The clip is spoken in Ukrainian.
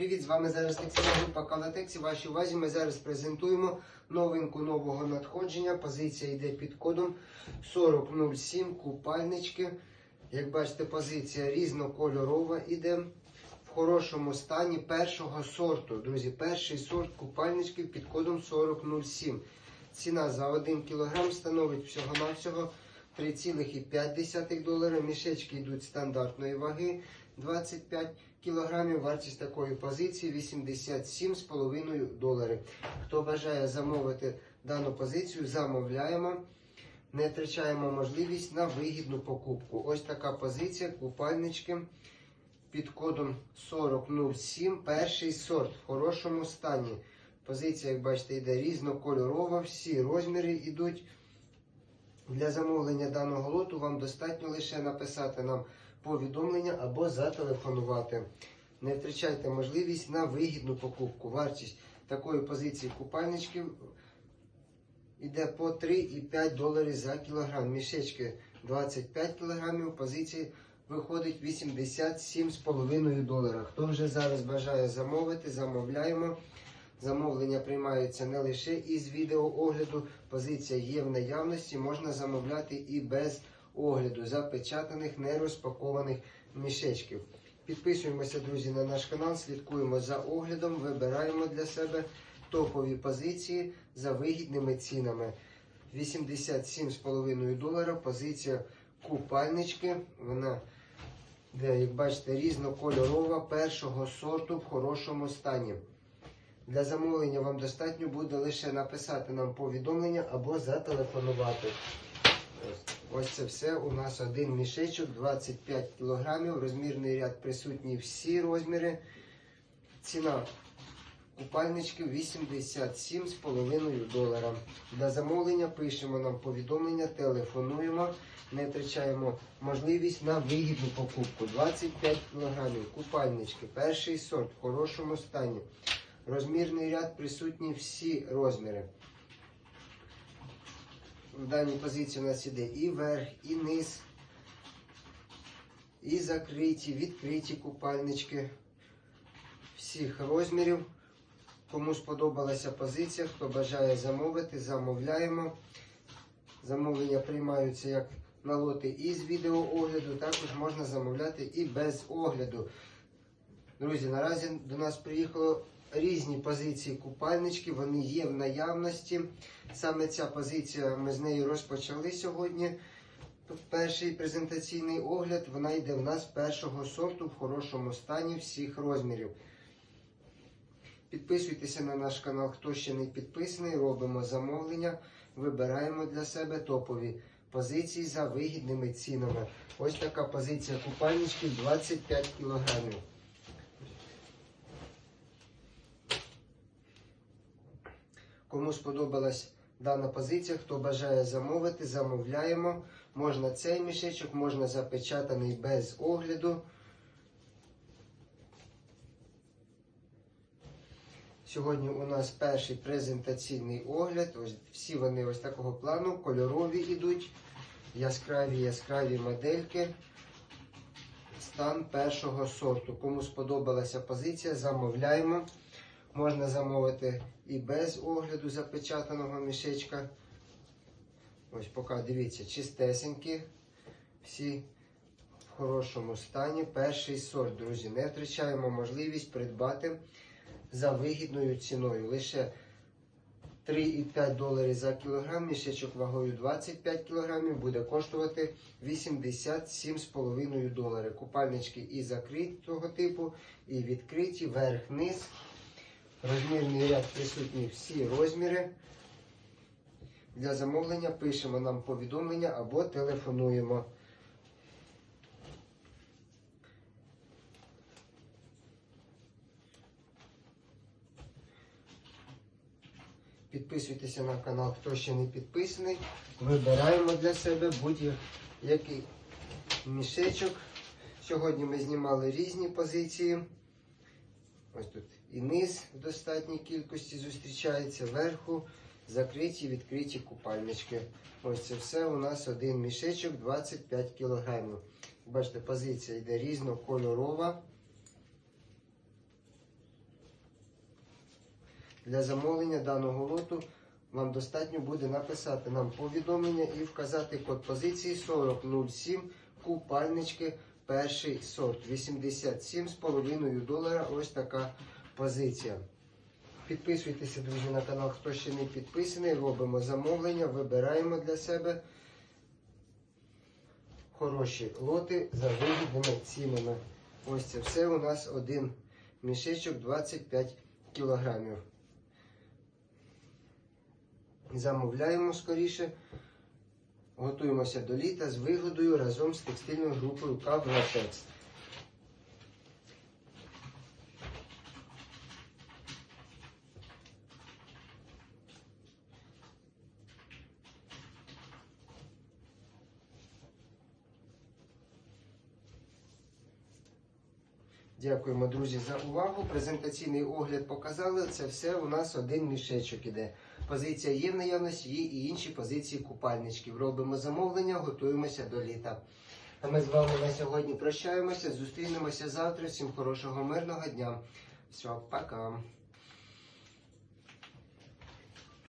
привіт! З вами зараз текстильна група Калатекс. І вашій увазі ми зараз презентуємо новинку нового надходження. Позиція йде під кодом 4007 купальнички. Як бачите, позиція різнокольорова іде в хорошому стані першого сорту. Друзі, перший сорт купальничків під кодом 4007. Ціна за 1 кг становить всього-навсього 3,5 долара. Мішечки йдуть стандартної ваги 25 кілограмів. Вартість такої позиції 87,5 доларів. Хто бажає замовити дану позицію, замовляємо. Не втрачаємо можливість на вигідну покупку. Ось така позиція купальнички під кодом 4007. Перший сорт в хорошому стані. Позиція, як бачите, йде різнокольорова, всі розміри йдуть. Для замовлення даного лоту вам достатньо лише написати нам повідомлення або зателефонувати. Не втрачайте можливість на вигідну покупку. Вартість такої позиції купальничків йде по 3,5 доларів за кілограм. Мішечки 25 кілограмів, позиції виходить 87,5 долара. Хто вже зараз бажає замовити, замовляємо. Замовлення приймаються не лише із відеоогляду, позиція є в наявності, можна замовляти і без огляду запечатаних, нерозпакованих мішечків. Підписуємося, друзі, на наш канал, слідкуємо за оглядом, вибираємо для себе топові позиції за вигідними цінами. 87,5 долара. Позиція купальнички. Вона, як бачите, різнокольорова першого сорту в хорошому стані. Для замовлення вам достатньо буде лише написати нам повідомлення або зателефонувати. Ось, це все. У нас один мішечок, 25 кг. Розмірний ряд присутній всі розміри. Ціна купальнички 87,5 долара. Для замовлення пишемо нам повідомлення, телефонуємо, не втрачаємо можливість на вигідну покупку. 25 кг. Купальнички. Перший сорт в хорошому стані. Розмірний ряд присутні всі розміри. В даній позиції у нас іде і верх, і низ, і закриті, відкриті купальнички всіх розмірів. Кому сподобалася позиція, хто бажає замовити, замовляємо. Замовлення приймаються як на лоти із відеоогляду, також можна замовляти і без огляду. Друзі, наразі до нас приїхало різні позиції купальнички, вони є в наявності. Саме ця позиція ми з нею розпочали сьогодні. Перший презентаційний огляд, вона йде в нас першого сорту в хорошому стані всіх розмірів. Підписуйтеся на наш канал, хто ще не підписаний, робимо замовлення, вибираємо для себе топові позиції за вигідними цінами. Ось така позиція купальничків 25 кілограмів. Кому сподобалась дана позиція, хто бажає замовити, замовляємо. Можна цей мішечок, можна запечатаний без огляду. Сьогодні у нас перший презентаційний огляд. Ось всі вони ось такого плану, кольорові йдуть, яскраві яскраві модельки. Стан першого сорту. Кому сподобалася позиція, замовляємо. Можна замовити і без огляду запечатаного мішечка. Ось поки дивіться, чистесенькі. Всі в хорошому стані. Перший сорт, друзі. Не втрачаємо можливість придбати за вигідною ціною. Лише 3,5 доларів за кілограм, мішечок вагою 25 кілограмів буде коштувати 87,5 доларів. Купальнички і закритого типу, і відкриті, верх-низ. Розмірний ряд присутні всі розміри. Для замовлення пишемо нам повідомлення або телефонуємо. Підписуйтеся на канал, хто ще не підписаний. Вибираємо для себе будь-який мішечок. Сьогодні ми знімали різні позиції. Ось тут і низ в достатній кількості зустрічається, верху закриті відкриті купальнички. Ось це все у нас один мішечок 25 кг. Бачите, позиція йде різнокольорова. Для замовлення даного лоту вам достатньо буде написати нам повідомлення і вказати код позиції 4007 купальнички перший сорт. 87,5 долара. Ось така позиція. Підписуйтеся, друзі, на канал, хто ще не підписаний. Робимо замовлення, вибираємо для себе хороші лоти за вигідними цінами. Ось це все у нас один мішечок 25 кілограмів. Замовляємо скоріше. Готуємося до літа з вигодою разом з текстильною групою Кавлатекс. Дякуємо, друзі, за увагу. Презентаційний огляд показали. Це все у нас один мішечок іде. Позиція є в наявності, є і інші позиції купальничків. Робимо замовлення, готуємося до літа. А ми з вами на сьогодні прощаємося. Зустрінемося завтра. Всім хорошого мирного дня. Все, пока.